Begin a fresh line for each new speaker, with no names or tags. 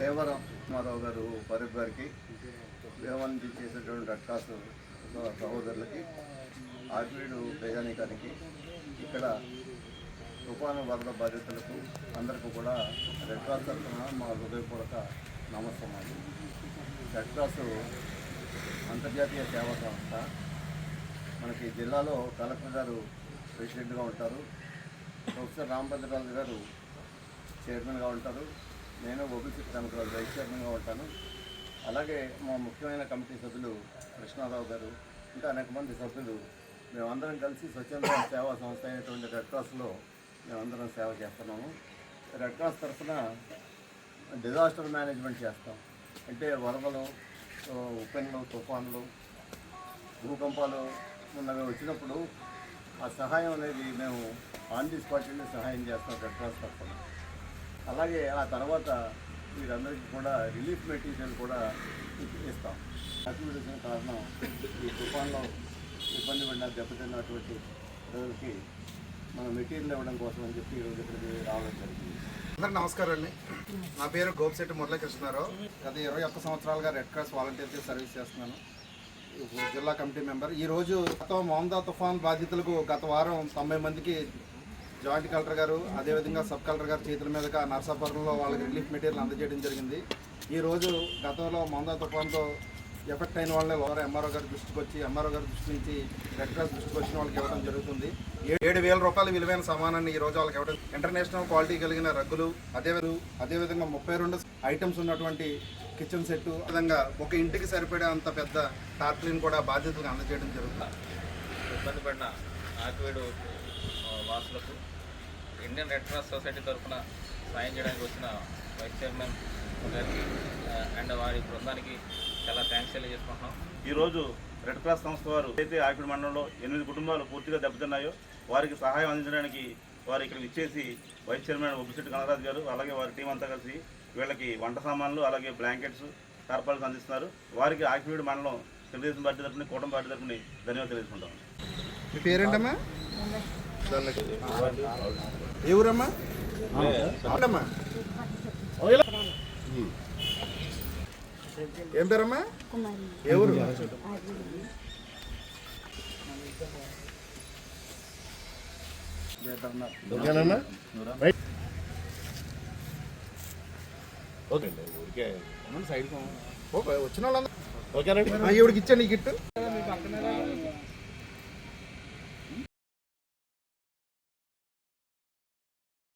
దేవరం మాధవ్ గారు ఫరూక్ గారికి దేవానికి చేసినటువంటి రెడ్ సహోదరులకి ఆర్పీడు ప్రజానీకానికి ఇక్కడ తుఫాను వరద బాధితులకు అందరికీ కూడా రెడ్ క్రాస్ తరఫున మా హృదయపూర్వక నమస్కారాలు. రెడ్ క్రాస్ అంతర్జాతీయ సేవా సంస్థ మనకి జిల్లాలో కలెక్టర్ గారు ప్రెసిడెంట్గా ఉంటారు. ప్రొఫెసర్ రామభద్రరాజు గారు చైర్మన్గా ఉంటారు. నేను ఓబీసీ కమిటీ వైస్ చైర్మన్గా ఉంటాను. అలాగే మా ముఖ్యమైన కమిటీ సభ్యులు కృష్ణారావు గారు ఇంకా అనేక మంది సభ్యులు. మేమందరం కలిసి స్వచ్ఛంద సేవా సంస్థ అయినటువంటి రెడ్ క్రాస్లో మేమందరం సేవ చేస్తున్నాము. రెడ్ క్రాస్ తరఫున డిజాస్టర్ మేనేజ్మెంట్ చేస్తాం. అంటే వరదలు ఆ, ఉప్పెన్లు తుఫాన్లు భూకంపాలు ఉన్నవి వచ్చినప్పుడు ఆ సహాయం అనేది మేము ఆన్ ది స్పాట్ సహాయం చేస్తాం రెడ్ క్రాస్ తరఫున. అలాగే ఆ తర్వాత వీరందరికీ కూడా రిలీఫ్ మెటీరియల్ కూడా ఇస్తాం. అక్టివిటీసిన కారణం ఈ తుఫాన్లో ఇబ్బంది పడిన దెబ్బతిన్నటువంటి ప్రజలకి మనం మెటీరియల్ ఇవ్వడం కోసం అని చెప్పి ఈరోజు ఇక్కడికి రావడం జరిగింది.
అందరికి నమస్కారం అండి. నా పేరు గోపిశెట్టి మురళీకృష్ణారావు. గత ఇరవై ఒక్క సంవత్సరాలుగా రెడ్ క్రాస్ వాలంటీర్గా సర్వీస్ చేస్తున్నాను. జిల్లా కమిటీ మెంబర్. ఈ రోజు మోందా తుఫాన్ బాధితులకు గత వారం తొంభై మందికి జాయింట్ కలెక్టర్ గారు అదేవిధంగా సబ్ కలెక్టర్ గారు చేతుల మీదుగా నర్సాపురంలో వాళ్ళకి రిలీఫ్ మెటీరియల్ అందజేయడం జరిగింది. ఈ రోజు గతంలో మోందా తుఫాన్తో ఎఫెక్ట్ అయిన వాళ్ళని లోవర్ ఎంఆర్ఓ గారి దృష్టికి వచ్చి ఎంఆర్ఓ గారి దృష్టి నుంచి రెడ్ క్రాస్ దృష్టికి వచ్చిన వాళ్ళకి ఇవ్వడం జరుగుతుంది. ఏడు వేల రూపాయల విలువైన సామానాన్ని ఈ రోజు వాళ్ళకి ఇవ్వడం ఇంటర్నేషనల్ క్వాలిటీ కలిగిన రగ్గులు అదే అదేవిధంగా ముప్పై రెండు ఐటమ్స్ ఉన్నటువంటి కిచెన్ సెట్ విధంగా ఒక ఇంటికి సరిపడే అంత పెద్ద టార్ప్లిన్ కూడా బాధ్యతలకు అందజేయడం జరుగుతుంది.
ఇబ్బంది పడిన ఆకువేడు వాసులకు ఇండియన్ రెడ్ క్రాస్ సొసైటీ తరఫున సాయం చేయడానికి వచ్చిన వైస్ చైర్మన్ గారికి అండ్ వారి బృందానికి చాలా థ్యాంక్స్ తెలియజేసుకుంటున్నాం.
ఈరోజు రెడ్ క్రాస్ సంస్థ వారు అయితే ఆకిడి మండలంలో ఎనిమిది కుటుంబాలు పూర్తిగా దెబ్బతిన్నాయో వారికి సహాయం అందించడానికి వారు ఇక్కడ ఇచ్చేసి వైస్ చైర్మన్ ఒబిసిటీ గణరాజు గారు అలాగే వారి టీం అంతా కలిసి వీళ్ళకి వంట సామాన్లు అలాగే బ్లాంకెట్స్ టార్పాల్స్ అందిస్తున్నారు. వారికి ఆకివీడు మండలం తెలుగుదేశం పార్టీ తరఫున కూటమి పార్టీ తరఫున ధన్యవాదాలు తెలియజేసుకుంటాం
మీ పేరేంటమ్మా? ఏ ఊరమ్మా అవునమ్మా. ఏం పేరమ్మా? ఏ ఊరు ఓకే వచ్చిన వాళ్ళందరూ. ఇచ్చా నీ గిట్టు